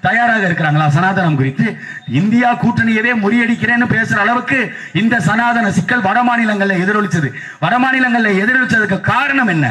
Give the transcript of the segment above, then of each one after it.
தயாராக இருக்கிறாங்களா? சனாதனம் குறித்து. இந்தியா கூட்டணியவே முறியடிக்கிறேன்னு பேசுற அளவுக்கு இந்த சனாதன சிக்கல் வட மாநிலங்கள்ல எதிரொலிச்சது. வட மாநிலங்கள்ல எதிரொலிச்சதுக்கு காரணம் என்ன?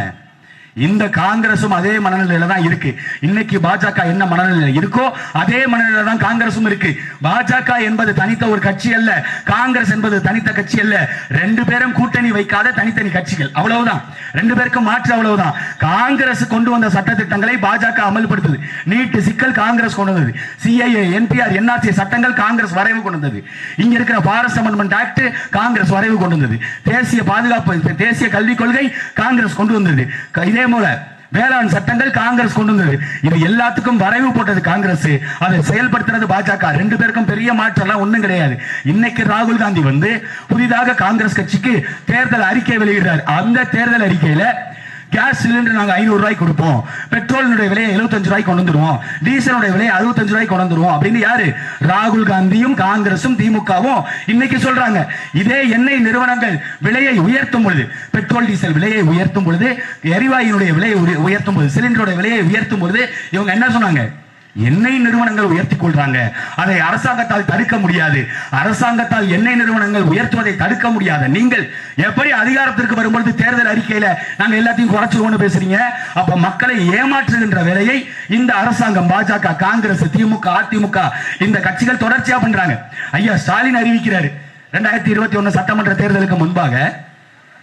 இந்த காங்கிரசும் அதே மனநிலையில தான் இருக்கு. இன்னைக்கு பாஜக என்ன மனநிலையில இருக்கோ அதே மனநிலையில தான் காங்கிரசும் இருக்கு. பாஜக என்பது தனித்த ஒரு கட்சி அல்ல. காங்கிரஸ் என்பது தனித்த கட்சி அல்ல. ரெண்டு பேரும் கூட்டணி வைக்காத தனித்தனி கட்சிகள். அவ்வளவுதான். ரெண்டு பேருக்கும் மாற்று அவ்வளவுதான். காங்கிரஸ் கொண்டு வந்த சட்ட திட்டங்களை பாஜக அமல்படுத்துது. நீட்டு சிக்கல் காங்கிரஸ் கொண்டு வந்தது. சிஐஏ என்பிஆர் என்ஆர்சி சட்டங்கள் காங்கிரஸ் வரைவு கொண்டு வந்தது. இங்க இருக்கிற ஃபாரஸ்ட் அமெண்ட்மெண்ட் ஆக்ட் காங்கிரஸ் வரைவு கொண்டு வந்தது. தேசிய பாதுகாப்பு தேசிய கல்விக் கொள்கை காங்கிரஸ் கொண்டு வந்தது. இதே போல வேளாண் சட்டங்கள் காங்கிரஸ் கொண்டு வந்தது. இது எல்லாத்துக்கும் வரைவு போட்டது காங்கிரஸ். அதை செயல்படுத்துறது பாஜக. ரெண்டு பேருக்கும் பெரிய மாற்றம் எல்லாம் ஒண்ணும் கிடையாது. இன்னைக்கு ராகுல் காந்தி வந்து புதிதாக காங்கிரஸ் கட்சிக்கு தேர்தல் அறிக்கை வெளியிடுறார். அந்த தேர்தல் அறிக்கையில கேஸ் சிலிண்டர் நாங்கள் ஐநூறு ரூபாய்க்கு கொடுப்போம். பெட்ரோலினுடைய விலையை 75 ரூபாய்க்கு கொண்டு வந்துருவோம். டீசலுடைய விலையை 65 ரூபாய்க்கு கொண்டு வந்துருவோம். அப்படின்னு யாரு? ராகுல் காந்தியும் காங்கிரசும் திமுகவும் இன்னைக்கு சொல்றாங்க. இதே எண்ணெய் நிறுவனங்கள் விலையை உயர்த்தும் பொழுது பெட்ரோல் டீசல் விலையை உயர்த்தும் பொழுது எரிவாயுனுடைய விலையை உய- உயர்த்தும் பொழுது சிலிண்டருடைய விலையை உயர்த்தும் பொழுது இவங்க என்ன சொன்னாங்க? எண்ணெய் நிறுவனங்கள் உயர்த்தி கொள்றாங்க. அதை அரசாங்கத்தால் தடுக்க முடியாது. அரசாங்கத்தால் எண்ணெய் நிறுவனங்கள் உயர்த்துவதை தடுக்க முடியாது நீங்கள் எப்படி அதிகாரத்திற்கு வரும்பொழுது தேர்தல் அறிக்கையில நாங்க எல்லாத்தையும் குறைச்சிருவோம்னு பேசுறீங்க? அப்ப மக்களை ஏமாற்றுகின்ற வேலையை இந்த அரசாங்கம் பாஜக காங்கிரஸ் திமுக அதிமுக இந்த கட்சிகள் தொடர்ச்சியா பண்றாங்க. ஐயா ஸ்டாலின் அறிவிக்கிறாரு. ரெண்டாயிரத்தி இருபத்தி ஒன்னு சட்டமன்ற தேர்தலுக்கு முன்பாக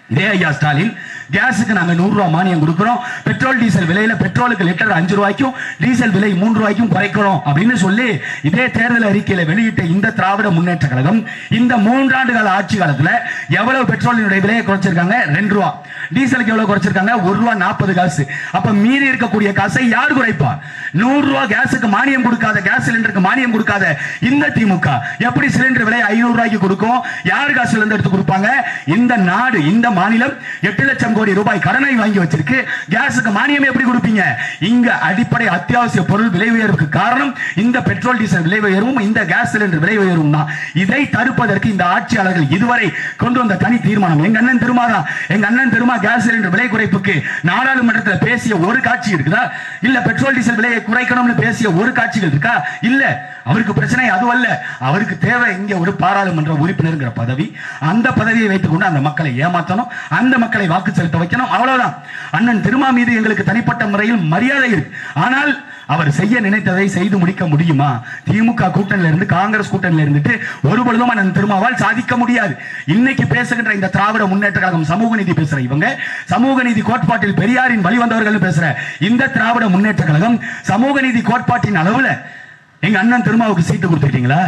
இதே ஐயா ஸ்டாலின் கேஸுக்கு நாங்க நூறுரூவா மானியம் கொடுக்குறோம். பெட்ரோல் டீசல் விலையில பெட்ரோலுக்கு லிட்டர் அஞ்சு ரூபாய்க்கும் டீசல் விலை மூன்று ரூபாய்க்கும் குறைக்கிறோம் அப்படின்னு சொல்லி இதே தேர்தல் அறிக்கையில வெளியிட்ட இந்த திராவிட முன்னேற்ற கழகம் இந்த மூன்றாண்டு கால ஆட்சி காலத்துல எவ்வளவு பெட்ரோலினுடைய விலையை குறைச்சிருக்காங்க? ரெண்டு ரூபா. டீசலுக்கு எவ்வளவு குறைச்சிருக்காங்க? ஒரு ரூபா நாற்பது காசு. அப்ப மீறி இருக்கக்கூடிய காசை யார் குறைப்பா? நூறு ரூபா கேஸுக்கு மானியம் கொடுக்காத கேஸ் சிலிண்டருக்கு மானியம் கொடுக்காத இந்த திமுக. எப்படி சிலிண்டர் விலை ஐநூறு ரூபாய்க்கு கொடுக்கும்? யார் காசுல இருந்து எடுத்து கொடுப்பாங்க? இந்த நாடு இந்த மாநிலம் எட்டு லட்சம் கோடி ரூபாய் கடனை வாங்கி வச்சிருக்கு. கேஸுக்கு மானியம் எப்படி கொடுப்பீங்க? இங்க அடிப்படை அத்தியாவசிய பொருள் விலை உயர்வுக்கு காரணம் இந்த பெட்ரோல் டீசல் விலை உயர்வும் இந்த கேஸ் சிலிண்டர் விலை உயர்வும் தான். இதை தடுப்பதற்கு இந்த ஆட்சியாளர்கள் இதுவரை கொண்டு வந்த தனி தீர்மானம். எங்க அண்ணன் திருமாதான் எங்க அண்ணன் திருமா கேஸ் சிலிண்டர் விலை குறைப்புக்கு நாடாளுமன்றத்தில் பேசிய ஒரு காட்சி இருக்குதா? இல்ல பெட்ரோல் டீசல் விலையை குறைக்கணும்னு பேசிய ஒரு காட்சிகள் இருக்கா? இல்ல. அவருக்கு பிரச்சனை அதுவல்ல. அவருக்கு தேவை இங்க ஒரு பாராளுமன்ற உறுப்பினருங்கிற பதவி. அந்த பதவியை வைத்துக் கொண்டு அந்த மக்களை ஏமாற்றணும் அந்த மக்களை வாக்கு செலுத்த வைக்கணும். அவ்வளவுதான். அண்ணன் திருமா மீது எங்களுக்கு தனிப்பட்ட முறையில் மரியாதை இருக்கு. ஆனால் அவர் செய்ய நினைத்ததை செய்து முடிக்க முடியுமா? திமுக கூட்டணியில இருந்து காங்கிரஸ் கூட்டணியில இருந்துட்டு ஒருபொழுதும் அண்ணன் திருமாவால் சாதிக்க முடியாது. இன்னைக்கு பேசுகின்ற இந்த திராவிட முன்னேற்ற கழகம் சமூக நீதி பேசுற இவங்க சமூக நீதி கோட்பாட்டில் பெரியாரின் வழிவந்தவர்கள் பேசுற இந்த திராவிட முன்னேற்ற கழகம் சமூக நீதி கோட்பாட்டின் அளவுல எங்க அண்ணன் திருமாவுக்கு சீட்டு கொடுத்துட்டீங்களா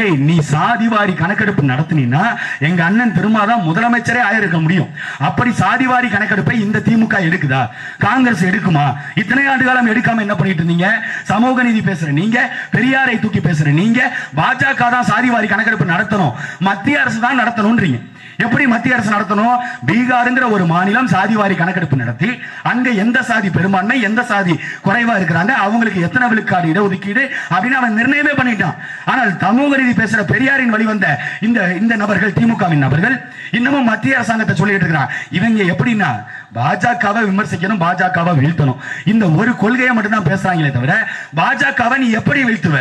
ஏய் நீ சாதிவாரி கணக்கெடுப்பு நடத்தினா எங்க அண்ணன் திருமா தான் முதலமைச்சரே ஆயிருக்க முடியும். அப்படி சாதிவாரி கணக்கெடுப்பை இந்த திமுக எடுக்குதா? காங்கிரஸ் எடுக்குமா? இத்தனை ஆண்டு காலம் எடுக்காம என்ன பண்ணிட்டு இருந்தீங்க? சமூக நீதி பேசுற நீங்க பெரியாரை தூக்கி பேசுற நீங்க பாஜக தான் சாதிவாரி கணக்கெடுப்பு நடத்தணும். மத்திய அரசு தான் நடத்தணும்ன்றீங்க. எப்படி மத்திய அரசு நடத்தணும்? பீகாருங்கிற ஒரு மாநிலம் சாதிவாரி கணக்கெடுப்பு நடத்தி அங்க எந்த சாதி பெரும்பான்மை எந்த சாதி குறைவா இருக்கிறாங்க அவங்களுக்கு எத்தனை விழுக்காடு இடஒதுக்கீடு அப்படின்னு அவன் நிர்ணயமே பண்ணிட்டான். ஆனால் சமூக ரீதி பேசுற பெரியாரின் வழிவந்த இந்த இந்த நபர்கள் திமுகவின் நபர்கள் இன்னமும் மத்திய அரசாங்கத்தை சொல்லிட்டு இருக்கிறான். இவங்க எப்படின்னா பாஜகவை விமர்சிக்கணும் பாஜகவை வீழ்த்தணும். இந்த ஒரு கொள்கையை மட்டும் தான் பேசுறாங்களே தவிர பாஜகவை நீ எப்படி வீழ்த்துவ?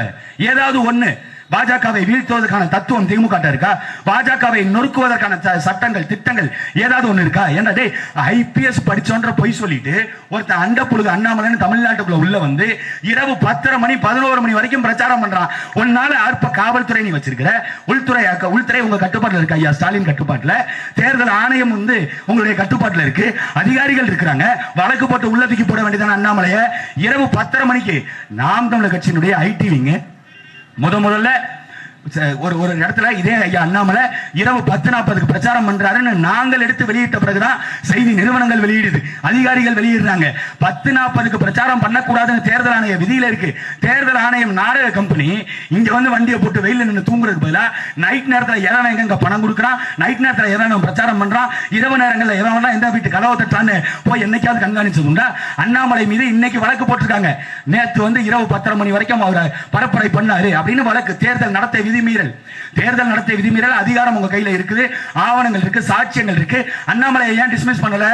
ஏதாவது ஒண்ணு. பாஜகவை வீழ்த்துவதற்கான தத்துவம் திமுக இருக்கா பாஜகவை நொறுக்குவதற்கான ச- சட்டங்கள் திட்டங்கள் ஏதாவது ஒண்ணு இருக்கா? ஏன்னா ஐபிஎஸ் படிச்சோன்ற பொய் சொல்லிட்டு ஒருத்தன் அண்ட புழுகு அண்ணாமலைன்னு தமிழ்நாட்டுக்குள்ள உள்ள வந்து இரவு பத்தரை மணி பதினோரு மணி வரைக்கும் பிரச்சாரம் பண்றான். உன்னால அற்ப காவல்துறை நீ வச்சிருக்கிற. உள்துறை உள்துறை உங்க கட்டுப்பாட்டில் இருக்கு ஐயா ஸ்டாலின் கட்டுப்பாட்டில். தேர்தல் ஆணையம் வந்து உங்களுடைய கட்டுப்பாட்டில் இருக்கு. அதிகாரிகள் இருக்கிறாங்க. வழக்கு போட்டு உள்ள தூக்கி போட வேண்டியதான அண்ணாமலையை? இரவு பத்தரை மணிக்கு நாம் தமிழர் கட்சியினுடைய ஐடி விங்கு முத முதல்ல ச- ஒரு ஒரு இடத்துல இதே ஐயா அண்ணாமலை இரவு பத்து நாற்பதுக்கு பிரச்சாரம் பண்றாருன்னு நாங்கள் எடுத்து வெளியிட்ட பிறகுதான் செய்தி நிறுவனங்கள் வெளியிடுது. அதிகாரிகள் வெளியிடுறாங்க. பத்து நாற்பதுக்கு பிரச்சாரம் பண்ணக்கூடாதுன்னு தேர்தல் ஆணைய விதியில இருக்கு. தேர்தல் ஆணையம் நாடக கம்பெனி இங்க வந்து வண்டியை போட்டு வெயில நின்று தூங்குறதுக்கு பதிலா நைட் நேரத்துல எதனா எங்க பணம் கொடுக்குறான்? நைட் நேரத்துல எதனா பிரச்சாரம் பண்றான்? இரவு நேரங்கள்ல எவன் எந்த வீட்டு கதவை தட்டான்னு போய் என்னைக்காவது கண்காணிச்சதுண்டா அண்ணாமலை மீது இன்னைக்கு வழக்கு போட்டிருக்காங்க. நேத்து வந்து இரவு பத்தரை மணி வரைக்கும் அவர் பரப்புரை பண்ணாரு அப்படின்னு வழக்கு. தேர்தல் நடத்தை விதிமீறல். தேர்தல் நடத்திய விதிமீறல் அதிகாரம் உங்க கையில இருக்குது. ஆவணங்கள் இருக்கு சாட்சியங்கள் இருக்கு. அண்ணாமலையை ஏன் டிஸ்மிஸ் பண்ணல?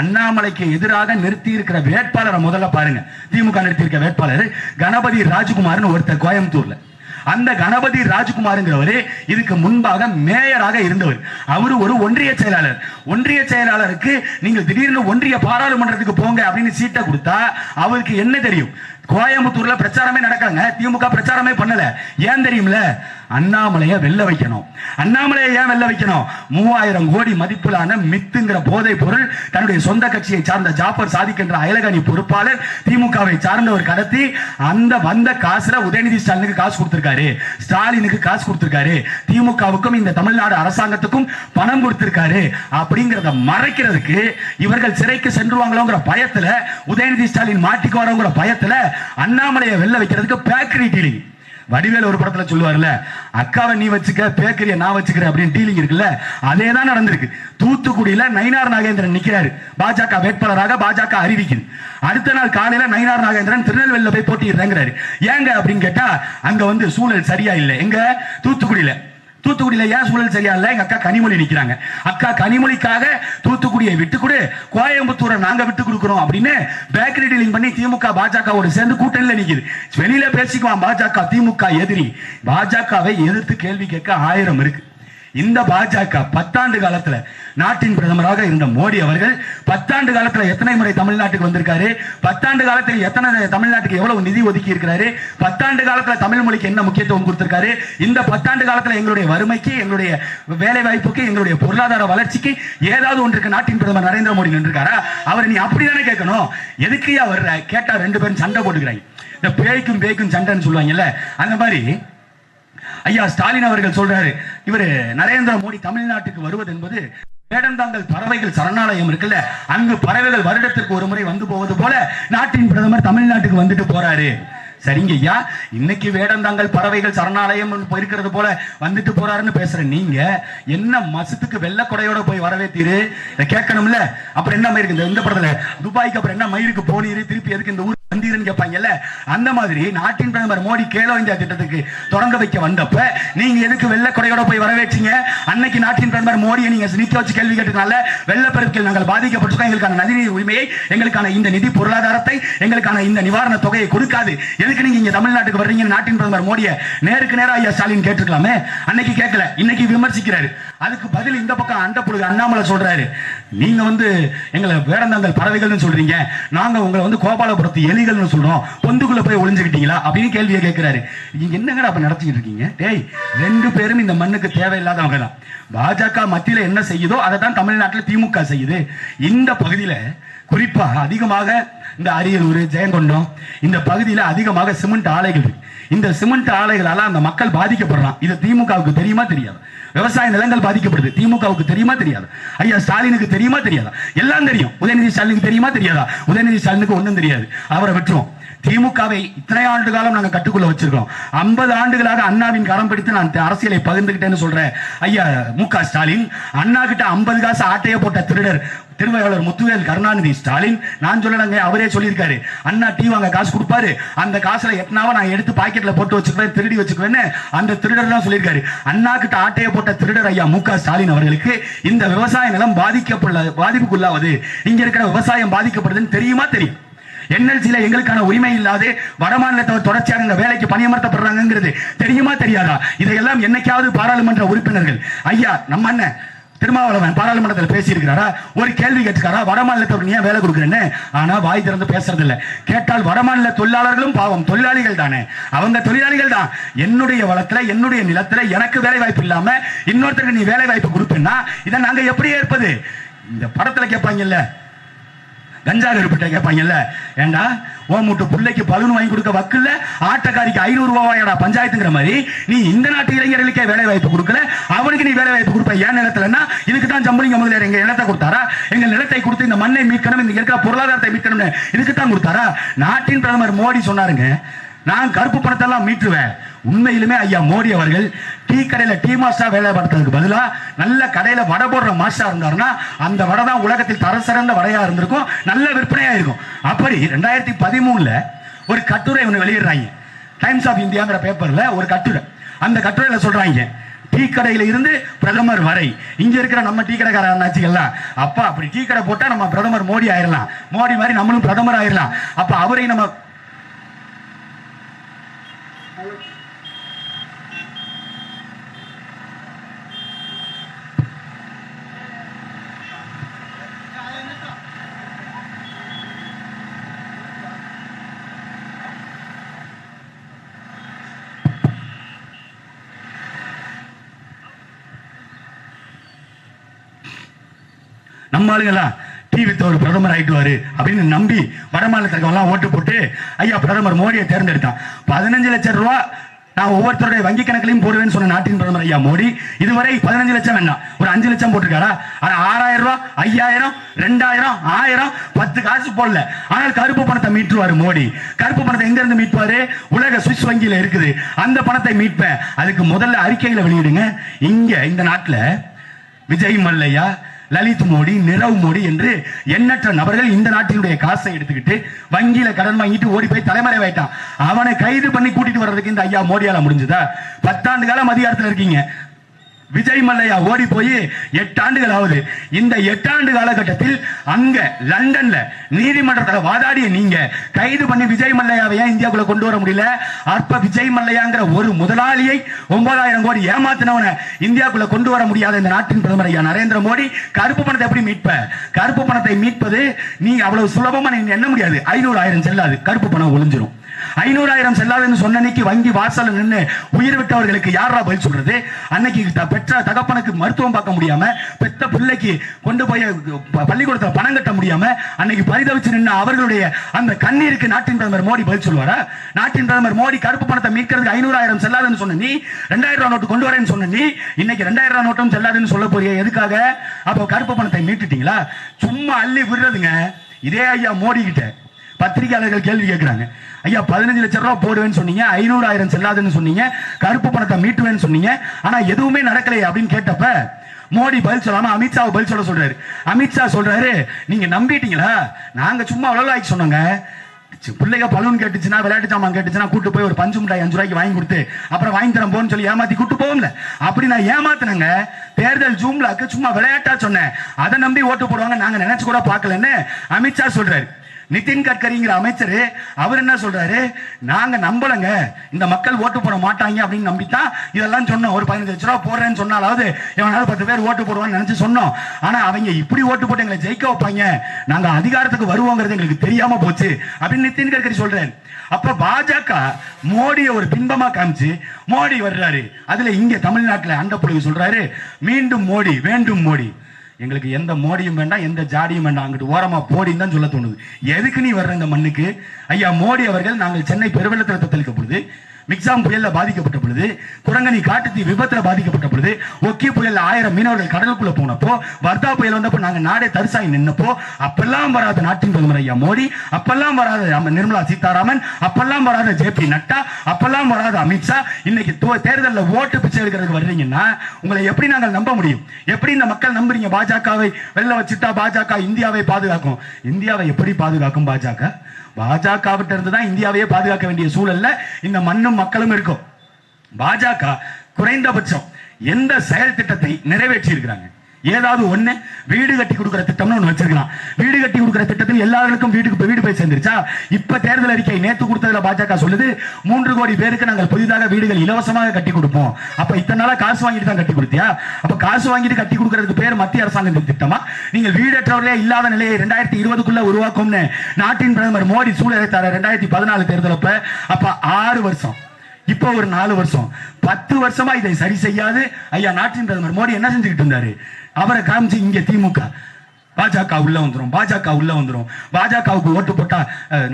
அண்ணாமலைக்கு எதிராக நிறுத்தி இருக்கிற வேட்பாளரை முதல்ல பாருங்க. திமுக நிறுத்தி இருக்க வேட்பாளர் கணபதி ராஜ்குமார்னு ஒருத்தர் கோயம்புத்தூர்ல. அந்த கணபதி ராஜ்குமாருங்கிறவரு இதுக்கு முன்பாக மேயராக இருந்தவர். அவரு ஒரு ஒன்றிய செயலாளர். ஒன்றிய செயலாளருக்கு நீங்க திடீர்னு ஒன்றிய பாராளுமன்றத்துக்கு போங்க அப்படின்னு சீட்டை கொடுத்தா அவருக்கு என்ன தெரியும்? கோயம்புத்தூர்ல பிரச்சாரமே நடக்கலங்க. திமுக பிரச்சாரமே பண்ணல. ஏன் தெரியும்ல? அண்ணாமலைய வெல்ல வைக்கணும். அண்ணாமலையை ஏன் வெல்ல வைக்கணும்? மூவாயிரம் கோடி மதிப்பிலான மித்துங்கிற போதைப் பொருள் தன்னுடைய சொந்த கட்சியை சார்ந்த ஜாபர் சாதிக் என்ற அயலகணி பொறுப்பாளர் திமுகவை சார்ந்தவர் கடத்தி அந்த வந்த காசுல உதயநிதி ஸ்டாலினுக்கு காசு கொடுத்திருக்காரு. ஸ்டாலினுக்கு காசு கொடுத்திருக்காரு. திமுகவுக்கும் இந்த தமிழ்நாடு அரசாங்கத்துக்கும் பணம் கொடுத்திருக்காரு. அப்படிங்கிறத மறைக்கிறதுக்கு இவர்கள் சிறைக்கு சென்றுவாங்களோங்கிற பயத்துல உதயநிதி ஸ்டாலின் மாட்டிக்கு வரோங்கிற பயத்துல அண்ணாமலையை வெளில வைக்கிறதுக்கு பேக்கரி டீலிங் வடிவேல் ஒரு படத்துல சொல்லுவார்ல அக்காவை நீ வச்சுக்க பேக்கரிய நான் வச்சுக்கிறேன் அப்படின்னு டீலிங் இருக்குல்ல அதே தான் நடந்திருக்கு. தூத்துக்குடியில நயினார் நாகேந்திரன் நிக்கிறாரு. பாஜக வேட்பாளராக பாஜக அறிவிக்குது. அடுத்த நாள் காலையில நயினார் நாகேந்திரன் திருநெல்வேலியில போய் போட்டிடுறேங்கிறாரு ஏங்க அப்படின்னு கேட்டா அங்க வந்து சூழல் சரியா இல்லை. எங்க? தூத்துக்குடியில. தூத்துக்குடியில ஏன் சூழல் சரியா இல்லை எங்க அக்கா கனிமொழி நிற்கிறாங்க அக்கா கனிமொழிக்காக தூத்துக்குடியை விட்டு கொடு கோயம்புத்தூரை நாங்க விட்டு கொடுக்குறோம் அப்படின்னு பேக்கரி டீலிங் பண்ணி திமுக பாஜகவோட சேர்ந்து கூட்டணியில நிக்குது. வெளியில பேசிக்குவான் பாஜக திமுக எதிரி. பாஜகவை எதிர்த்து கேள்வி கேட்க ஆயிரம் இருக்கு. இந்த பாஜக பத்தாண்டு காலத்துல நாட்டின் பிரதமராக இருந்த மோடி அவர்கள் பத்தாண்டு காலத்துல எத்தனை முறை தமிழ்நாட்டுக்கு வந்திருக்காரு? பத்தாண்டு காலத்தில் எத்தனை தமிழ்நாட்டுக்கு எவ்வளவு நிதி ஒதுக்கி இருக்கிறாரு? பத்தாண்டு காலத்துல தமிழ் மொழிக்கு என்ன முக்கியத்துவம் கொடுத்திருக்காரு? இந்த பத்தாண்டு காலத்துல எங்களுடைய வறுமைக்கு எங்களுடைய வேலை வாய்ப்புக்கு எங்களுடைய பொருளாதார வளர்ச்சிக்கு ஏதாவது ஒன்றுக்கு நாட்டின் பிரதமர் நரேந்திர மோடி நின்றுக்காரா அவர் நீ அப்படிதானே கேட்கணும்? எதுக்குயா வர்ற? கேட்டா ரெண்டு பேரும் சண்டை போட்டுக்கிறாங்க இந்த பேய்க்கும் பேய்க்கும் சண்டைன்னு சொல்லுவாங்கல்ல அந்த மாதிரி ஐயா ஸ்டாலின் அவர்கள் சொல்றாரு இவரு நரேந்திர மோடி தமிழ்நாட்டுக்கு வருவது என்பது வேடந்தாங்கல் பறவைகள் சரணாலயம் இருக்குல்ல அங்கு பறவைகள் வருடத்திற்கு ஒரு முறை வந்து போவது போல நாட்டின் பிரதமர் தமிழ்நாட்டுக்கு வந்துட்டு போறாரு. சரிங்க ஐயா இன்னைக்கு வேடந்தாங்கல் பறவைகள் சரணாலயம் இருக்கிறது போல வந்துட்டு போறாருன்னு பேசுற நீங்க என்ன மசத்துக்கு வெள்ளக்கொடையோட போய் வரவேத்தீரு இதை கேட்கணும்ல? அப்புறம் என்ன மயிருக்கு இந்த படத்துல துபாய்க்கு அப்புறம் என்ன மயிருக்கு போனீரு? திருப்பி எதுக்கு இந்த ஊர் வந்தீர்னு கேட்பாங்கல்ல அந்த மாதிரி நாட்டின் பிரதமர் மோடி கேலோ இந்தியா திட்டத்துக்கு தொடங்க வைக்க வந்தப்ப நீங்க எதுக்கு வெள்ள கொடையோட போய் வரவேற்றீங்க அன்னைக்கு நாட்டின் பிரதமர் மோடியை நீங்க நிக்க வச்சு கேள்வி கேட்டதுனால வெள்ளப்பெருக்கில் நாங்கள் பாதிக்கப்பட்டிருக்கோம். எங்களுக்கான நதி உரிமையை எங்களுக்கான இந்த நிதி பொருளாதாரத்தை எங்களுக்கான இந்த நிவாரண தொகையை கொடுக்காது. எதுக்கு நீங்க இங்க தமிழ்நாட்டுக்கு வர்றீங்க நாட்டின் பிரதமர் மோடியை நேருக்கு நேராக ஐயா ஸ்டாலின் கேட்டிருக்கலாமே? அன்னைக்கு கேட்கல இன்னைக்கு விமர்சிக்கிறாரு. அதுக்கு பதில் இந்த பக்கம் அண்ட பொழுது அண்ணாமலை சொல்றாரு. நீங்க வந்து எங்களை வேடந்தாங்கல் பறவைகள்னு சொல்றீங்க. நாங்க உங்களை வந்து கோபாலபுரத்து எலிகள்னு சொல்றோம். பொந்துக்குள்ள போய் ஒளிஞ்சுக்கிட்டீங்களா? அப்படின்னு கேள்வியை கேட்கிறாரு. நீங்க என்னங்கடா அப்ப நடத்திக்கிட்டு இருக்கீங்க? டேய் ரெண்டு பேரும் இந்த மண்ணுக்கு தேவையில்லாதவங்க தான். பாஜக மத்தியில என்ன செய்யுதோ அதை தான் தமிழ்நாட்டில் திமுக செய்யுது. இந்த பகுதியில் குறிப்பாக அதிகமாக இந்த அரியலூர் ஜெயங்கொண்டம் இந்த பகுதியில அதிகமாக சிமெண்ட் ஆலைகள் இருக்கு. இந்த சிமெண்ட் ஆலைகளால அந்த மக்கள் பாதிக்கப்படுறான். இது திமுகவுக்கு தெரியுமா தெரியாது. விவசாய நிலங்கள் பாதிக்கப்படுது. திமுகவுக்கு தெரியுமா தெரியாது. ஐயா ஸ்டாலினுக்கு தெரியுமா தெரியாதா. எல்லாம் தெரியும். உதயநிதி ஸ்டாலினுக்கு தெரியுமா தெரியாதா? உதயநிதி ஸ்டாலினுக்கு ஒண்ணும் தெரியாது. அவரை விட்டுருவோம். திமுகவை இத்தனை ஆண்டு காலம் நாங்கள் கட்டுக்குள்ள வச்சிருக்கோம் ஐம்பது ஆண்டுகளாக அண்ணாவின் கரம் பிடித்து நான் அரசியலை பகிர்ந்துகிட்டேன்னு சொல்றேன். ஐயா மு க ஸ்டாலின் அண்ணா கிட்ட ஐம்பது காசு ஆட்டைய போட்ட திருடர் திருவையாளர் முத்துவேல் கருணாநிதி ஸ்டாலின். நான் சொல்லலங்க அவரே சொல்லியிருக்காரு. அண்ணா டீ வாங்க காசு கொடுப்பாரு. அந்த காசுல எத்தனாவோ நான் எடுத்து பாக்கெட்ல போட்டு வச்சுக்குவேன் திருடி வச்சுக்குவேன்னு அந்த திருடர் தான் சொல்லியிருக்காரு. அண்ணா கிட்ட ஆட்டைய போட்ட திருடர் ஐயா மு ஸ்டாலின் அவர்களுக்கு இந்த விவசாய நிலம் பாதிக்கப்பட பாதிப்புக்குள்ளாவது இங்க இருக்கிற விவசாயம் பாதிக்கப்படுதுன்னு தெரியுமா தெரியும்? என்எல்சியில எங்களுக்கான உரிமை இல்லாது வடமாநிலத்தவர் தொடர்ச்சியாக இந்த வேலைக்கு பணியமர்த்தப்படுறாங்கிறது தெரியுமா தெரியாதா? இதையெல்லாம் என்னைக்காவது பாராளுமன்ற உறுப்பினர்கள் ஐயா நம்ம அண்ணன் திருமாவளவன் பாராளுமன்றத்தில் பேசியிருக்கிறாரா? ஒரு கேள்வி கேட்டுக்காரா? வடமாநிலத்தவர் ஏன் வேலை கொடுக்குறேன்னு? ஆனா வாய் திறந்து பேசுறது இல்லை கேட்டால் வடமாநில தொழிலாளர்களும் பாவம் தொழிலாளிகள் தானே. அவங்க தொழிலாளிகள் தான். என்னுடைய வளத்துல என்னுடைய நிலத்துல எனக்கு வேலை வாய்ப்பு இல்லாம இன்னொருத்தருக்கு நீ வேலை வாய்ப்பு கொடுப்பேன்னா இதை நாங்க எப்படி ஏற்பது? இந்த படத்துல கேட்பாங்கல்ல கஞ்சா கருப்பிட்ட கேட்பாங்கல்ல ஏண்டா ஓ மூட்டு பிள்ளைக்கு பலூன் வாங்கி கொடுக்க வக்கில்ல ஆட்டக்காரிக்கு ஐநூறு ரூபாயாடா பஞ்சாயத்துங்கிற மாதிரி. நீ இந்த நாட்டு இளைஞர்களுக்கே வேலை வாய்ப்பு கொடுக்கல? அவனுக்கு நீ வேலை வாய்ப்பு கொடுப்ப. ஏன் நிலத்துலன்னா இதுக்கு தான் ஜம்பளிங்க முதலியார் எங்க நிலத்தை கொடுத்தாரா? எங்க நிலத்தை கொடுத்து இந்த மண்ணை மீட்கணும் இந்த இருக்கிற பொருளாதாரத்தை மீட்கணும்னு இதுக்கு தான் கொடுத்தாரா? நாட்டின் பிரதமர் மோடி சொன்னாருங்க நான் கருப்பு பணத்தெல்லாம் மீட்டுவேன் மீட்டுருவேன். உண்மையிலுமே ஐயா மோடி அவர்கள் டீ கடையில் டீ மாஸ்டா வேலை பார்த்ததுக்கு பதிலாக நல்ல கடையில் வடை போடுற மாஸ்டா இருந்தாருன்னா அந்த வடை தான் உலகத்தில் தர சிறந்த வடையாக இருந்திருக்கும் நல்ல விற்பனையாக இருக்கும். அப்படி ரெண்டாயிரத்தி பதிமூணில் ஒரு கட்டுரை ஒன்று வெளியிடுறாங்க. டைம்ஸ் ஆஃப் இந்தியாங்கிற பேப்பரில் ஒரு கட்டுரை. அந்த கட்டுரையில் சொல்கிறாங்க டீ கடையில இருந்து பிரதமர் வரை இங்க இருக்கிற நம்ம டீ கடைக்கார அண்ணாச்சிகள்லாம் அப்பா அப்படி டீ கடை போட்டா நம்ம பிரதமர் மோடி ஆயிரலாம். மோடி மாதிரி நம்மளும் பிரதமர் ஆயிரலாம். அப்ப அவரை நம்ம நம்ம ஆளுங்கெல்லாம் டீ பிரதமர் ஆயிட்டுவாரு அப்படின்னு நம்பி வடமாநிலத்திற்கெல்லாம் ஓட்டு போட்டு ஐயா பிரதமர் மோடியை தேர்ந்தெடுத்தான். பதினஞ்சு லட்சம் ரூபா நான் ஒவ்வொருத்தருடைய வங்கி கணக்கிலையும் போடுவேன்னு சொன்ன நாட்டின் பிரதமர் ஐயா மோடி இதுவரை பதினஞ்சு லட்சம் வேண்டாம். ஒரு அஞ்சு லட்சம் போட்டிருக்காரா? ஆனா ஆறாயிரம் ரூபாய் ஐயாயிரம் ரெண்டாயிரம் ஆயிரம் பத்து காசு போடல. ஆனால் கருப்பு பணத்தை மீட்டுருவாரு மோடி. கருப்பு பணத்தை எங்க இருந்து மீட்பாரு உலக சுவிஸ் வங்கியில இருக்குது. அந்த பணத்தை மீட்பேன் அதுக்கு முதல்ல அறிக்கைகளை வெளியிடுங்க. இங்க இந்த நாட்டில் விஜய் மல்லையா லலித் மோடி நிரவ் மோடி என்று எண்ணற்ற நபர்கள் இந்த நாட்டினுடைய காசை எடுத்துக்கிட்டு வங்கியில கடன் வாங்கிட்டு ஓடி போய் தலைமறைவாயிட்டான். அவனை கைது பண்ணி கூட்டிட்டு வர்றதுக்கு இந்த ஐயா மோடியால முடிஞ்சதா? பத்தாண்டு காலம் அதிகாரத்தில் இருக்கீங்க. விஜய் மல்லையா ஓடி போய் எட்டு ஆண்டுகள் ஆகுது இந்த எட்டாண்டு காலகட்டத்தில் அங்க லண்டன்ல நீதிமன்றத்தில் வாதாடிய நீங்க கைது பண்ணி விஜய் மல்லையாவை ஏன் இந்தியாவுக்குள்ள கொண்டு வர முடியல? அற்ப விஜய் மல்லையாங்கிற ஒரு முதலாளியை ஒன்பதாயிரம் கோடி ஏமாத்தினவனை இந்தியாவுக்குள்ள கொண்டு வர முடியாத இந்த நாட்டின் பிரதமர் ஐயா நரேந்திர மோடி கருப்பு பணத்தை எப்படி மீட்ப? கருப்பு பணத்தை மீட்பது நீ அவ்வளவு சுலபமா நீ எண்ண முடியாது? ஐநூறு ஆயிரம் செல்லாது. கருப்பு பணம் ஒளிஞ்சிரும். ஐநூறாயிரம் செல்லாதுன்னு சொன்ன அன்னைக்கு வங்கி வாசல்ல நின்று உயிர் விட்டவர்களுக்கு யாரா பதில் சொல்றது? அன்னைக்கு த- பெற்ற தகப்பனுக்கு மருத்துவம் பார்க்க முடியாம பெத்த பிள்ளைக்கு கொண்டு போய் பள்ளிக்கூடத்தில் பள்ளிக்கூடத்துல பணம் கட்ட முடியாம அன்னைக்கு பரிதவிச்சு நின்று அவர்களுடைய அந்த கண்ணீருக்கு நாட்டின் பிரதமர் மோடி பதில் சொல்லுவாரா? நாட்டின் பிரதமர் மோடி கருப்பு பணத்தை மீட்கிறதுக்கு ஐநூறாயிரம் செல்லாதுன்னு சொன்ன நீ ரெண்டாயிரம் ரூபாய் நோட்டு கொண்டு வரேன்னு சொன்ன நீ இன்னைக்கு ரெண்டாயிரம் ரூபாய் நோட்டும் செல்லாதுன்னு சொல்ல போறிய எதுக்காக? அப்போ கருப்பு பணத்தை மீட்டுட்டீங்களா? சும்மா அள்ளி விடுறதுங்க. இதே ஐயா மோடி கிட்ட பத்திரிகையாளர்கள் கேள்வி கேட்கிறாங்க ஐயா பதினஞ்சு லட்சம் ரூபா போடுவேன்னு சொன்னீங்க ஐநூறாயிரம் செல்லாதுன்னு சொன்னீங்க கருப்பு பணத்தை மீட்டுவேன்னு சொன்னீங்க ஆனா எதுவுமே நடக்கலையே அப்படின்னு கேட்டப்ப மோடி பதில் சொல்லாம அமித்ஷாவை பதில் சொல்ல சொல்றாரு. அமித்ஷா சொல்றாரு நீங்க நம்பிட்டீங்களா? நாங்க சும்மா அவ்வளவு ஆகி சொன்னோங்க. பிள்ளைங்க பலூன் கேட்டுச்சுன்னா விளையாட்டு சாமான் கேட்டுச்சுன்னா கூட்டு போய் ஒரு பஞ்சு மிட்டாய் அஞ்சு ரூபாய்க்கு வாங்கி கொடுத்து அப்புறம் வாங்கி தரம் போன்னு சொல்லி ஏமாத்தி கூட்டு போகும்ல அப்படி நான் ஏமாத்தினங்க. தேர்தல் ஜூம்லாக்கு சும்மா விளையாட்டா சொன்னேன். அதை நம்பி ஓட்டு போடுவாங்க நாங்க நினைச்சு கூட பார்க்கலன்னு அமித்ஷா சொல்றாரு. நிதின் கட்கரிங்கிற அமைச்சர் அவர் என்ன சொல்றாரு? நாங்க நம்பலங்க. இந்த மக்கள் ஓட்டு போட மாட்டாங்க அப்படின்னு நம்பித்தான் இதெல்லாம் சொன்னோம். ஒரு பதினஞ்சு லட்ச ரூபா போடுறேன்னு சொன்னாலாவது எவனாவது பத்து பேர் ஓட்டு போடுவான்னு நினைச்சு சொன்னோம். ஆனா அவங்க இப்படி ஓட்டு போட்டு எங்களை ஜெயிக்க வைப்பாங்க. நாங்க அதிகாரத்துக்கு வருவோங்கிறது எங்களுக்கு தெரியாம போச்சு அப்படின்னு நிதின் கட்கரி சொல்றேன் அப்ப பாஜக மோடியை ஒரு பின்பமா காமிச்சு மோடி வர்றாரு. அதுல இங்க தமிழ்நாட்டுல அந்த புள்ளி சொல்றாரு மீண்டும் மோடி வேண்டும் மோடி. எங்களுக்கு எந்த மோடியும் வேண்டாம் எந்த ஜாடியும் வேண்டாம் அங்கிட்டு ஓரமா போடின்னு தான் சொல்ல தோணுது. எதுக்கு நீ வர்ற இந்த மண்ணுக்கு? ஐயா மோடி அவர்கள் நாங்கள் சென்னை பெருவெள்ளத்தில் தத்தளிக்க பொழுது மிக்சாம் புயல்ல பாதிக்கப்பட்ட பொழுது குரங்கணி காட்டுத்தீ விபத்துல பாதிக்கப்பட்ட பொழுது ஒக்கி புயல்ல ஆயிரம் மீனவர்கள் கடலுக்குள்ள போனப்போ வர்தா புயல் வந்தப்போ நாங்க நாடே தரிசாய் நின்னப்போ அப்பெல்லாம் வராத நாட்டின் பிரதமர் ஐயா மோடி அப்பெல்லாம் வராத நிர்மலா சீதாராமன் அப்பெல்லாம் வராத ஜே பி நட்டா அப்பெல்லாம் வராத அமித்ஷா இன்னைக்கு தேர்தலில் ஓட்டு பிச்சை எடுக்கிறதுக்கு வர்றீங்கன்னா உங்களை எப்படி நாங்கள் நம்ப முடியும்? எப்படி இந்த மக்கள் நம்புறீங்க? பாஜகவை வெளில வச்சுட்டா பாஜக இந்தியாவை பாதுகாக்கும். இந்தியாவை எப்படி பாதுகாக்கும் பாஜக? பாஜகவிட்ட இருந்து தான் இந்தியாவையே பாதுகாக்க வேண்டிய சூழல்ல இந்த மண்ணும் மக்களும் இருக்கும். பாஜக குறைந்தபட்சம் எந்த செயல் திட்டத்தை நிறைவேற்றி இருக்கிறாங்க ஏதாவது ஒண்ணு வீடு கட்டி கொடுக்கிற திட்டம்னு ஒண்ணு வச்சிருக்கலாம். வீடு கட்டி கொடுக்கிற திட்டத்தில் எல்லாருக்கும் வீட்டுக்கு போய் வீடு போய் சேர்ந்துருச்சா? இப்ப தேர்தல் அறிக்கை நேத்து கொடுத்ததுல பாஜக சொல்லுது மூன்று கோடி பேருக்கு நாங்கள் புதிதாக வீடுகள் இலவசமாக கட்டி கொடுப்போம். அப்ப இத்தனை நாளா காசு வாங்கிட்டு தான் கட்டி கொடுத்தியா? அப்ப காசு வாங்கிட்டு கட்டி கொடுக்கறதுக்கு பேர் மத்திய அரசாங்கம் திட்டமா? நீங்கள் வீடற்றவர்களே இல்லாத நிலையை ரெண்டாயிரத்தி இருபதுக்குள்ள உருவாக்கும்னு நாட்டின் பிரதமர் மோடி சூழலைத்தார ரெண்டாயிரத்தி பதினாலு தேர்தலப்ப. அப்ப அப்ப ஆறு வருஷம். இப்போ ஒரு நாலு வருஷம். பத்து வருஷமா இதை சரி செய்யாது. ஐயா நாட்டின் பிரதமர் மோடி என்ன செஞ்சுக்கிட்டு இருந்தாரு? அவரை காமிச்சு இங்க திமுக பாஜக உள்ள வந்துடும் பாஜக உள்ள வந்துடும் பாஜகவுக்கு ஓட்டு போட்டா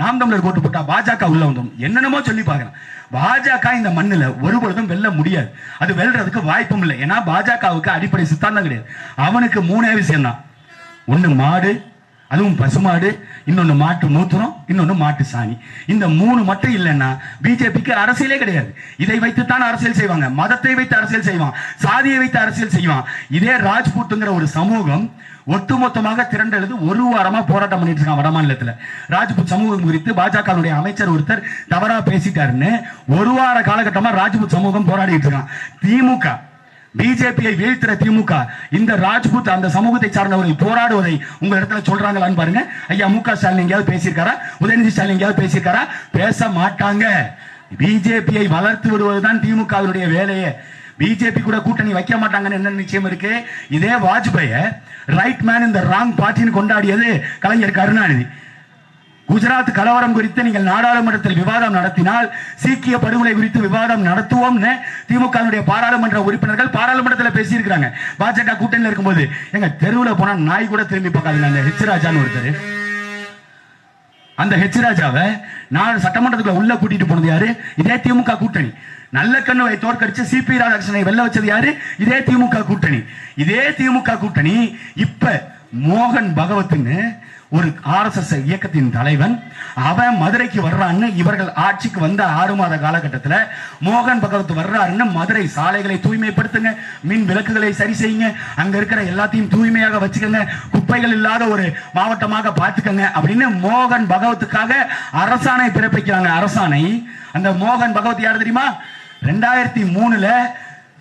நாம் தமிழர் ஓட்டு போட்டா பாஜக உள்ள வந்துடும் என்னென்னமோ சொல்லி பார்க்கலாம். பாஜக இந்த மண்ணில் ஒரு பொழுதும் வெல்ல முடியாது. அது வெல்றதுக்கு வாய்ப்பும் இல்லை. ஏன்னா பாஜகவுக்கு அடிப்படை சித்தாந்தம் கிடையாது. அவனுக்கு மூணே விஷயம் தான் ஒண்ணு மாடு அதுவும் பசுமாடு இன்னொன்று மாட்டு மூத்திரம் இன்னொன்று மாட்டு சாணி. இந்த மூணு மட்டும் இல்லைன்னா பிஜேபிக்கு அரசியலே கிடையாது. இதை வைத்துத்தான் அரசியல் செய்வாங்க. மதத்தை வைத்து அரசியல் செய்வான். சாதியை வைத்து அரசியல் செய்வான். இதே ராஜ்பூத்துங்கிற ஒரு சமூகம் ஒட்டுமொத்தமாக திரண்டெழுது ஒரு வாரமா போராட்டம் பண்ணிட்டு இருக்கான் வட மாநிலத்துல. ராஜ்புத் சமூகம் குறித்து பாஜகவுடைய அமைச்சர் ஒருத்தர் தவறா பேசிட்டாருன்னு ஒரு வார காலகட்டமா ராஜ்புத் சமூகம் போராடிட்டு இருக்கான். திமுக. பிஜேபியை வீழ்த்துற திமுக இந்த ராஜ்புத் அந்த சமூகத்தை சார்ந்தவர்கள் போராடுவதை உங்க இடத்துல சொல்றாங்களான்னு பாருங்க. ஐயா மு க ஸ்டாலின் எங்கேயாவது பேசியிருக்காரா? உதயநிதி ஸ்டாலின் எங்கேயாவது பேசியிருக்காரா? பேச மாட்டாங்க. பிஜேபியை வளர்த்து விடுவதுதான் திமுகவினுடைய வேலையே. பிஜேபி கூட கூட்டணி வைக்க மாட்டாங்கன்னு என்ன நிச்சயம் இருக்கு? இதே வாஜ்பாய ரைட் மேன் இந்த ராங் பார்ட்டின்னு கொண்டாடியது கலைஞர் கருணாநிதி. குஜராத் கலவரம் குறித்து நீங்கள் நாடாளுமன்றத்தில் விவாதம் நடத்தினால் சீக்கிய படுகொலை குறித்து விவாதம் நடத்துவோம்னு திமுக பாராளுமன்ற உறுப்பினர்கள் பாராளுமன்றத்தில் பேசியிருக்கிறாங்க. பாஜக கூட்டணியில் இருக்கும்போது எங்க தெருவில் போனா நாய் கூட திரும்பி பார்க்காதுங்க. அந்த ஹெச் ராஜான்னு ஒருத்தர். அந்த ஹெச் ராஜாவை நான் சட்டமன்றத்துக்குள்ள உள்ள கூட்டிட்டு போனது யாரு? இதே திமுக கூட்டணி. நல்ல கண்ணுவை தோற்கடிச்சு சிபி ராதாகிருஷ்ணனை வெல்ல வச்சது யாரு? இதே திமுக கூட்டணி. இதே திமுக கூட்டணி இப்ப மோகன் பகவத்னு ஒரு ஆர்எஸ்எஸ் இயக்கத்தின் தலைவன். அவன் மதுரைக்கு வர்றான்னு இவர்கள் ஆட்சிக்கு வந்த ஆறு மாத காலகட்டத்தில் மோகன் பகவத் வர்றாருன்னு மதுரை சாலைகளை தூய்மைப்படுத்துங்க மின் விளக்குகளை சரி செய்யுங்க அங்க இருக்கிற எல்லாத்தையும் தூய்மையாக வச்சுக்கோங்க குப்பைகள் இல்லாத ஒரு மாவட்டமாக பார்த்துக்கங்க அப்படின்னு மோகன் பகவத்துக்காக அரசாணை பிறப்பிக்கிறாங்க. அரசாணை அந்த மோகன் பகவத் யார் தெரியுமா? ரெண்டாயிரத்தி மூணுல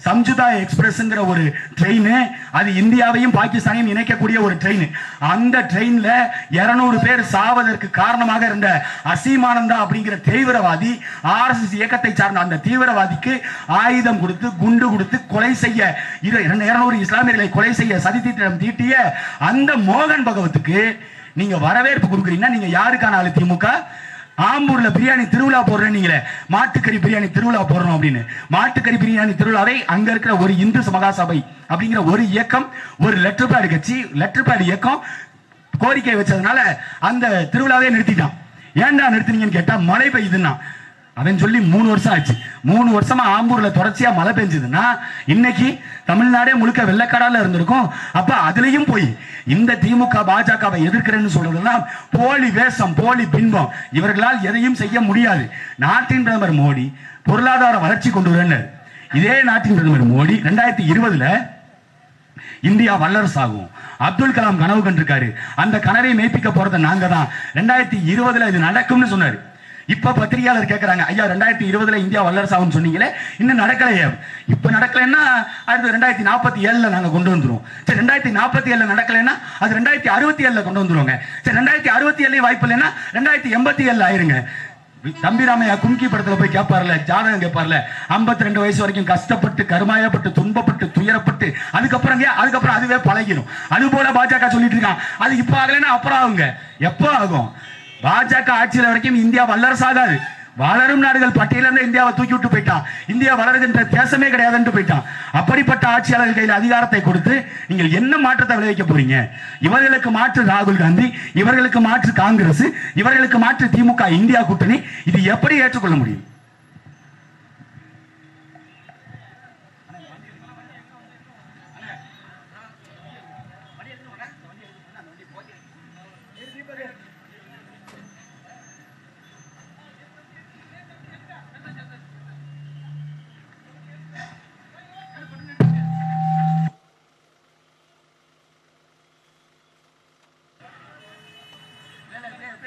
சம்ஜுதா எக்ஸ்பிரஸ்ங்கிற ஒரு ட்ரெயின் அது இந்தியாவையும் பாகிஸ்தானையும் இணைக்கக்கூடிய ஒரு ட்ரெயின் அந்த ட்ரெயின்ல இருநூறு பேர் சாவதற்கு காரணமாக இருந்த அசீமானந்தா அப்படிங்கிற தீவிரவாதி ஆர்எஸ்எஸ் இயக்கத்தை சார்ந்த அந்த தீவிரவாதிக்கு ஆயுதம் கொடுத்து குண்டு கொடுத்து கொலை செய்ய இருநூறு இஸ்லாமியர்களை கொலை செய்ய சதி திட்டம் தீட்டிய அந்த மோகன் பகவத்துக்கு நீங்க வரவேற்பு கொடுக்குறீங்கன்னா நீங்க யாருக்கான ஆளு திமுக ஆம்பூர்ல பிரியாணி திருவிழா போடுறேன் நீங்களே மாட்டுக்கறி பிரியாணி திருவிழா போடுறோம் அப்படின்னு. மாட்டுக்கறி பிரியாணி திருவிழாவை அங்க இருக்கிற ஒரு இந்து மகாசபை அப்படிங்கிற ஒரு இயக்கம் ஒரு லெட்டர் பேடு கட்சி லெட்டர் பேடு இயக்கம் கோரிக்கை வச்சதுனால அந்த திருவிழாவே நிறுத்திட்டான். ஏன்டா நிறுத்தினீங்கன்னு கேட்டா மழை பெய்யுதுன்னா. அவன் சொல்லி மூணு வருஷம் ஆச்சு. மூணு வருஷமா ஆம்பூர்ல தொடர்ச்சியா மழை பெஞ்சதுன்னா இன்னைக்கு தமிழ்நாடே முழுக்க வெள்ளக்காடால இருந்திருக்கும். அப்ப அதுலயும் போய் இந்த திமுக பாஜகவை எதிர்க்கிறேன்னு சொல்றதெல்லாம் போலி வேஷம் போலி பின்பம். இவர்களால் எதையும் செய்ய முடியாது. நாட்டின் பிரதமர் மோடி பொருளாதார வளர்ச்சி கொண்டு வரேன்னாரு. இதே நாட்டின் பிரதமர் மோடி ரெண்டாயிரத்தி இருபதுல இந்தியா வல்லரசு ஆகும் அப்துல் கலாம் கனவு கண்டிருக்காரு. அந்த கனவை மெய்ப்பிக்க போறத நாங்க தான் ரெண்டாயிரத்தி இருபதுல இது நடக்கும்னு சொன்னாரு. இப்ப பத்திரிகையாளர் கேட்கறாங்க ஐயா ரெண்டாயிரத்தி இருபதுல இந்தியா வல்லரசு ஆகும் சொன்னீங்களே இன்னும் நடக்கலையே. இப்ப நடக்கலைன்னா அடுத்து ரெண்டாயிரத்தி நாற்பத்தி ஏழுல நாங்க கொண்டு வந்துருவோம். சரி ரெண்டாயிரத்தி நாற்பத்தி ஏழுல நடக்கலைன்னா அது ரெண்டாயிரத்தி அறுபத்தி ஏழுல கொண்டு வந்துருவாங்க. சரி ரெண்டாயிரத்தி அறுபத்தி ஏழு வாய்ப்பு இல்லைன்னா ரெண்டாயிரத்தி எண்பத்தி ஏழுல ஆயிருங்க. தம்பிராமையா கும்கி படத்துல போய் கேட்பார்ல ஜாதகம் கேட்பார்ல 52 ரெண்டு வயசு வரைக்கும் கஷ்டப்பட்டு கருமாயப்பட்டு துன்பப்பட்டு துயரப்பட்டு அதுக்கப்புறம் ஏன் அதுக்கப்புறம் அதுவே பழகிடும். அது போல பாஜக சொல்லிட்டு இருக்கான். அது இப்ப ஆகலைன்னா அப்புறம் ஆகுங்க. எப்போ ஆகும்? பாஜக ஆட்சியில் வரைக்கும் இந்தியா வல்லரசாகாது. வளரும் நாடுகள் பட்டியலிருந்து இந்தியாவை தூக்கி விட்டு போயிட்டான் இந்தியா வளருகின்ற தேசமே கிடையாதுன்னு போயிட்டான் அப்படிப்பட்ட ஆட்சியாளர்கள் கையில் அதிகாரத்தை கொடுத்து நீங்கள் என்ன மாற்றத்தை விளைவிக்க போறீங்க? இவர்களுக்கு மாற்று ராகுல் காந்தி இவர்களுக்கு மாற்று காங்கிரஸ் இவர்களுக்கு மாற்று திமுக இந்தியா கூட்டணி இது எப்படி ஏற்றுக்கொள்ள முடியும்?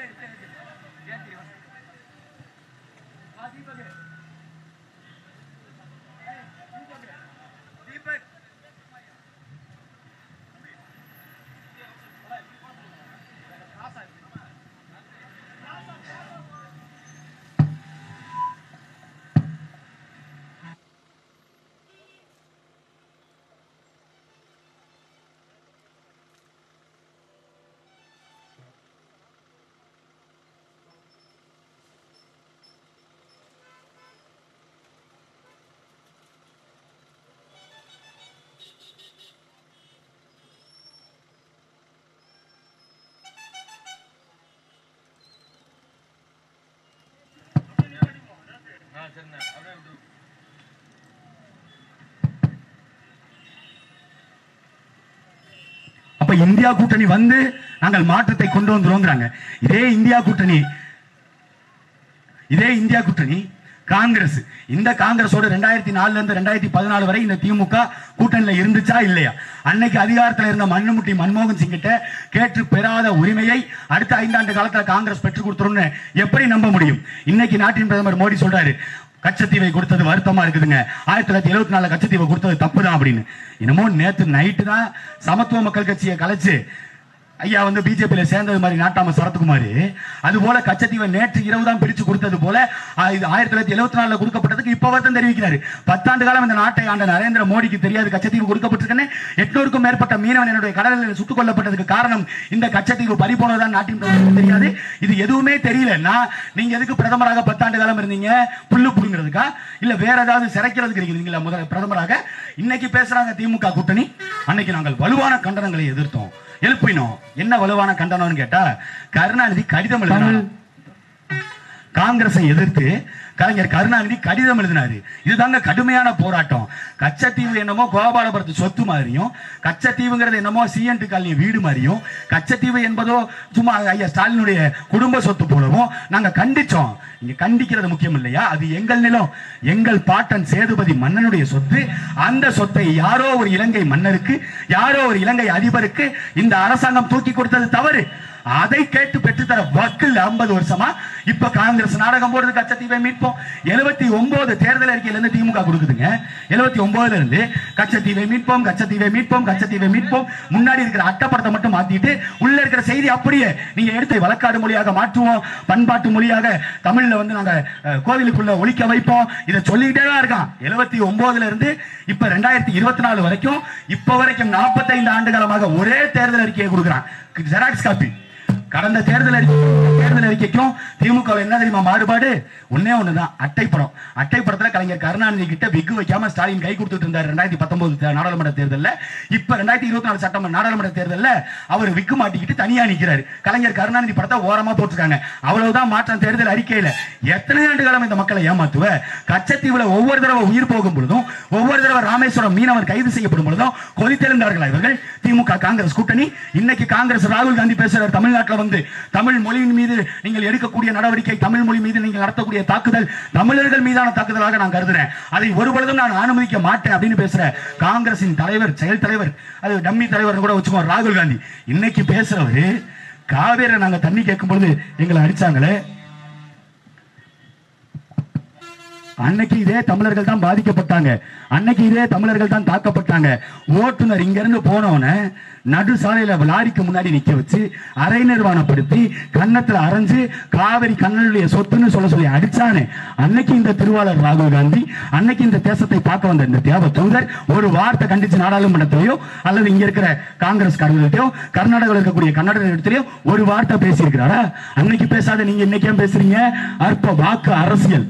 やっていきます。அப்ப அப்ப இந்தியா கூட்டணி வந்து நாங்கள் மாற்றத்தை கொண்டு வந்துருவோங்கிறாங்க. இதே இந்தியா கூட்டணி இதே இந்தியா கூட்டணி காங்கிரஸ். இந்த காங்கிரஸோட ரெண்டாயிரத்தி நாலுல இருந்து ரெண்டாயிரத்தி பதினாலு வரை இந்த திமுக கூட்டணியில் இருந்துச்சா இல்லையா? அன்னைக்கு அதிகாரத்தில் இருந்த மண்ணுமுட்டி மன்மோகன் சிங் கிட்ட கேட்டு பெறாத உரிமையை அடுத்த ஐந்தாண்டு காலத்தில் காங்கிரஸ் பெற்றுக் கொடுத்துரும்னு எப்படி நம்ப முடியும்? இன்னைக்கு நாட்டின் பிரதமர் மோடி சொல்றாரு கச்சத்தீவை கொடுத்தது வருத்தமா இருக்குதுங்க. ஆயிரத்தி தொள்ளாயிரத்தி எழுபத்தி நாலு கச்சத்தீவை கொடுத்தது தப்பு தான் அப்படின்னு. என்னமோ நேற்று நைட்டு தான் சமத்துவ மக்கள் கட்சியை கலைச்சு ஐயா வந்து பிஜேபியில சேர்ந்தது மாதிரி நாட்டாம சரத்குமார். அது போல கச்சத்தீவை நேற்று இரவு தான் பிரிச்சு கொடுத்தது போல இது ஆயிரத்தி தொள்ளாயிரத்தி எழுபத்தி நாலுல கொடுக்கப்பட்டதுக்கு இப்ப வருத்தம் தெரிவிக்கிறாரு. பத்தாண்டு காலம் இந்த நாட்டை ஆண்ட நரேந்திர மோடிக்கு தெரியாது கச்சத்தீவு கொடுக்கப்பட்டிருக்கேன்னு எட்நூறுக்கும் மேற்பட்ட மீனவன் என்னுடைய கடலில் சுட்டுக் கொல்லப்பட்டதுக்கு காரணம் இந்த கச்சத்தீவு பறி போனதுதான் நாட்டின் தெரியாது. இது எதுவுமே தெரியலன்னா நீங்க எதுக்கு பிரதமராக பத்தாண்டு காலம் இருந்தீங்க? புல்லு புடுங்கிறதுக்கா? இல்ல வேற ஏதாவது சிறைக்கிறதுக்கு இருக்கீங்களா முதல் பிரதமராக. இன்னைக்கு பேசுறாங்க திமுக கூட்டணி. அன்னைக்கு நாங்கள் வலுவான கண்டனங்களை எதிர்த்தோம். எழுப்பினோம். என்ன வலுவான கண்டனம்னு கேட்டா கருணாநிதி கடிதம் எழுதினார் காங்கிரஸை எதிர்த்து கலைஞர் கருணாநிதி கடிதம் எழுதினாரு. இதுதாங்க கடுமையான போராட்டம். கச்சத்தீவு என்னமோ கோபாலபுரத்து சொத்து மாதிரியும் கச்சத்தீவுங்கிறது என்னமோ சிஎன்டி காலனி வீடு மாதிரியும் கச்சத்தீவு என்பதோ சும்மா ஐயா ஸ்டாலினுடைய குடும்ப சொத்து போலவும் நாங்க கண்டிச்சோம். இங்க கண்டிக்கிறது முக்கியம் இல்லையா? அது எங்கள் நிலம். எங்கள் பாட்டன் சேதுபதி மன்னனுடைய சொத்து. அந்த சொத்தை யாரோ ஒரு இலங்கை மன்னருக்கு யாரோ ஒரு இலங்கை அதிபருக்கு இந்த அரசாங்கம் தூக்கி கொடுத்தது தவறு. அதை கேட்டு பெற்றுத்தர வக்கில் ஐம்பது வருஷமா? இப்ப காங்கிரஸ் நாடகம் போடுறது கச்சத்தீவை மீட்போம். எழுபத்தி ஒன்பது தேர்தல் அறிக்கையில இருந்து திமுக கொடுக்குதுங்க. எழுபத்தி ஒன்பதுல இருந்து கச்சத்தீவை மீட்போம் கச்சத்தீவை மீட்போம் கச்சத்தீவை மீட்போம். முன்னாடி இருக்கிற அட்டப்படத்தை மட்டும் மாத்திட்டு உள்ள இருக்கிற செய்தி அப்படியே நீங்க எடுத்து வழக்காடு மொழியாக மாற்றுவோம். பண்பாட்டு மொழியாக தமிழ்ல வந்து நாங்க அஹ், கோவிலுக்குள்ள ஒழிக்க வைப்போம். இதை சொல்லிக்கிட்டே தான் இருக்கான். எழுபத்தி ஒன்பதுல இருந்து இப்ப ரெண்டாயிரத்தி இருபத்தி நாலு வரைக்கும் இப்ப வரைக்கும் 45 ஆண்டு காலமாக ஒரே தேர்தல் அறிக்கையை கொடுக்குறான். ઝેરાક્સ કાપી கடந்த தேர்தல் அறிக்கை தேர்தல் அறிக்கைக்கும் திமுக என்ன தெரியுமா மாறுபாடு? ஒன்னே ஒண்ணுதான். அட்டைப்படம். அட்டைப்படத்துல கலைஞர் கருணாநிதி கிட்ட விக்கு வைக்காம ஸ்டாலின் கை கொடுத்துட்டு இருந்தார் ரெண்டாயிரத்தி பத்தொன்பது நாடாளுமன்ற தேர்தல்ல. இப்ப ரெண்டாயிரத்தி இருபத்தி நாலு சட்டமன்ற நாடாளுமன்ற தேர்தல்ல அவர் விக்கு மாட்டிக்கிட்டு தனியா நிக்கிறாரு. கலைஞர் கருணாநிதி படத்தை ஓரமா போட்டிருக்காங்க. அவ்வளவுதான் மாற்றம் தேர்தல் அறிக்கையில. எத்தனை ஆண்டு காலம் இந்த மக்களை ஏமாத்துவ? கச்சத்தீவுல ஒவ்வொரு தடவை உயிர் போகும் பொழுதும் ஒவ்வொரு தடவை ராமேஸ்வரம் மீனவர் கைது செய்யப்படும் பொழுதும் கொதித்தெழுந்தார்களா இவர்கள்? திமுக காங்கிரஸ் கூட்டணி. இன்னைக்கு காங்கிரஸ் ராகுல் காந்தி பேசுறாரு தமிழ்நாட்டில் வந்து தமிழ் மொழியின் மீது நீங்கள் எடுக்கக்கூடிய நடவடிக்கை தமிழ் மொழி மீது நீங்கள் நடத்தக்கூடிய தாக்குதல் தமிழர்கள் மீதான தாக்குதலாக நான் கருதுறேன். அதை ஒருபொழுதும் நான் அனுமதிக்க மாட்டேன் அப்படின்னு பேசுற காங்கிரசின் தலைவர் செயல் தலைவர் அது டம்மி தலைவர் கூட வச்சுக்கோ ராகுல் காந்தி. இன்னைக்கு பேசுறவரு காவேரி நாங்க தண்ணி கேட்கும் பொழுது எங்களை அடிச்சாங்களே அன்னைக்கு இதே தமிழர்கள் தான் பாதிக்கப்பட்டாங்க. அன்னைக்கு இதே தமிழர்கள் தான் தாக்கப்பட்டாங்க. ஓட்டுநர் இங்கிருந்து போனவன நடு சாலையில லாரிக்கு முன்னாடி நிக்க வச்சு அரை நிர்வாணப்படுத்தி கன்னத்துல அரைஞ்சு காவிரி கண்ணனுடைய சொத்துன்னு சொல்ல சொல்லி அடிச்சானே. அன்னைக்கு இந்த திருவாளர் ராகுல் காந்தி அன்னைக்கு இந்த தேசத்தை பார்க்க வந்த இந்த தேவ தூதர் ஒரு வார்த்தை கண்டிச்சு நாடாளுமன்றத்திலேயோ அல்லது இங்க இருக்கிற காங்கிரஸ் காரர்கள்ட்டயோ கர்நாடகாவில் இருக்கக்கூடிய கன்னடத்திலேயோ ஒரு வார்த்தை பேசியிருக்கிறாரா? அன்னைக்கு பேசாத நீங்க இன்னைக்கே பேசுறீங்க? அற்ப வாக்கு அரசியல்.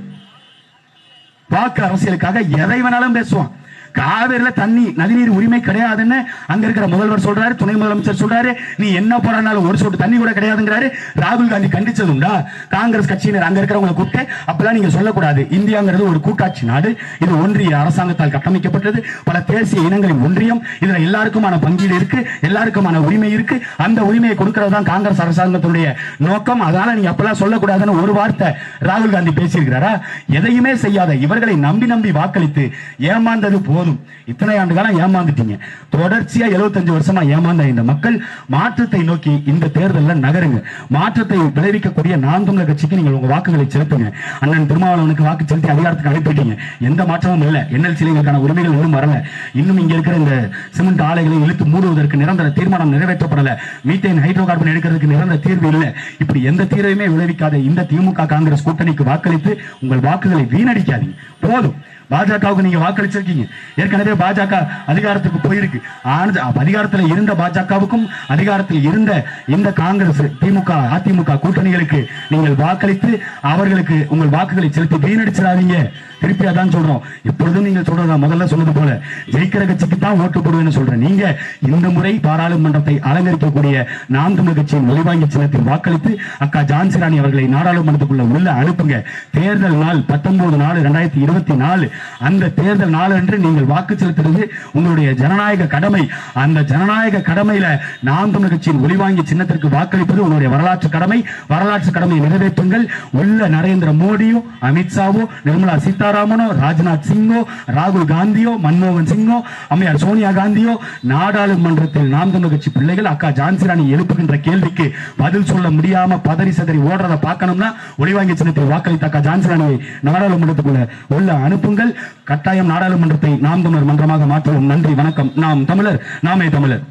வாக்கு அரசியலுக்காக எதை வேணாலும் பேசுவான். காவிரில தண்ணி நதிநீர் உரிமை கிடையாதுன்னு அங்க இருக்கிற முதல்வர் சொல்றாரு துணை முதலமைச்சர் சொல்றாரு. நீ என்ன போறானாலும் ஒரு சொட்டு தண்ணி கூட கிடையாதுங்கிறாரு. ராகுல் காந்தி கண்டிச்சது உண்டா காங்கிரஸ் கட்சியினர் அங்க இருக்கிறவங்களை கூப்பிட்டு அப்பெல்லாம் நீங்க சொல்லக்கூடாது. இந்தியாங்கிறது ஒரு கூட்டாட்சி நாடு. இது ஒன்றிய அரசாங்கத்தால் கட்டமைக்கப்பட்டது. பல தேசிய இனங்களின் ஒன்றியம். இதுல எல்லாருக்குமான பங்கீடு இருக்கு. எல்லாருக்குமான உரிமை இருக்கு. அந்த உரிமையை கொடுக்கறது தான் காங்கிரஸ் அரசாங்கத்தினுடைய நோக்கம். அதனால நீங்க அப்பெல்லாம் சொல்லக்கூடாதுன்னு ஒரு வார்த்தை ராகுல் காந்தி பேசியிருக்கிறாரா? எதையுமே செய்யாத இவர்களை நம்பி நம்பி வாக்களித்து ஏமாந்தது போ போதும். இத்தனை ஆண்டு காலம் ஏமாந்துட்டீங்க. தொடர்ச்சியா 75 வருஷமா ஏமாந்த இந்த மக்கள் மாற்றத்தை நோக்கி இந்த தேர்தலில் நகருங்க. மாற்றத்தை விளைவிக்கக்கூடிய நான் தொங்க கட்சிக்கு நீங்கள் உங்க வாக்குகளை செலுத்துங்க. அண்ணன் திருமாவளவனுக்கு வாக்கு செலுத்தி அதிகாரத்துக்கு அழைப்பிட்டீங்க எந்த மாற்றமும் இல்லை. என்எல்சிகளுக்கான உரிமைகள் இன்னும் வரல. இன்னும் இங்க இருக்கிற இந்த சிமெண்ட் ஆலைகளை இழுத்து மூடுவதற்கு நிரந்தர தீர்மானம் நிறைவேற்றப்படல. மீத்தேன் ஹைட்ரோ கார்பன் எடுக்கிறதுக்கு நிரந்தர தீர்வு இல்லை. இப்படி எந்த தீர்வையுமே விளைவிக்காத இந்த திமுக காங்கிரஸ் கூட்டணிக்கு வாக்களித்து உங்கள் வாக்குகளை வீணடிக்காதீங்க. போதும். பாஜகவுக்கு நீங்க வாக்களிச்சிருக்கீங்க. ஏற்கனவே பாஜக அதிகாரத்துக்கு போயிருக்கு. ஆனது அதிகாரத்தில் இருந்த பாஜகவுக்கும் அதிகாரத்தில் இருந்த இந்த காங்கிரஸ் திமுக அதிமுக கூட்டணிகளுக்கு நீங்கள் வாக்களித்து அவர்களுக்கு உங்கள் வாக்குகளை செலுத்தி வீணடிச்சிடாதீங்க. திருப்பி அதான் சொல்றோம். எப்பொழுதும் நீங்க சொல்றது முதல்ல சொன்னது போல ஜெயிக்கிற கட்சிக்கு தான் ஓட்டு போடுவேன்னு சொல்றேன். நீங்க இந்த முறை பாராளுமன்றத்தை அலங்கரிக்கக்கூடிய நாம் தமிழ் கட்சியின் ஒளிவாங்கி சின்னத்தில் வாக்களித்து அக்கா ஜான்சி ராணி அவர்களை நாடாளுமன்றத்துக்குள்ள உள்ள அனுப்புங்க. தேர்தல் நாள் பத்தொன்பது நாலு ரெண்டாயிரத்தி இருபத்தி நாலு. அந்த தேர்தல் நாளன்று நீங்கள் வாக்கு செலுத்துறது உங்களுடைய ஜனநாயக கடமை. அந்த ஜனநாயக கடமையில நாம் தமிழ் கட்சியின் ஒளிவாங்கி சின்னத்திற்கு வாக்களிப்பது உங்களுடைய வரலாற்று கடமை. வரலாற்று கடமையை நிறைவேற்றுங்கள். உள்ள நரேந்திர மோடியும் அமித்ஷாவோ நிர்மலா சீதாராமனோ ராஜ்நாத் சிங்கோ ராகுல் காந்தியோ மன்மோகன் சிங்கோ அம்மையார் சோனியா காந்தியோ நாடாளுமன்றத்தில் நாம் தமிழ் கட்சி பிள்ளைகள் அக்கா ஜான்சி ராணி எழுப்புகின்ற கேள்விக்கு பதில் சொல்ல முடியாம பதறி சதறி ஓடுறத பார்க்கணும்னா ஒளிவாங்கி சின்னத்தில் வாக்களித்த அக்கா ஜான்சி ராணியை நாடாளுமன்றத்துக்குள்ள உள்ள அனுப்புங்கள். கட்டாயம் நாடாளுமன்றத்தை நாம் தமிழர் மன்றமாக மாற்றவும். நன்றி வணக்கம். நாம் தமிழர் நாமே தமிழர்.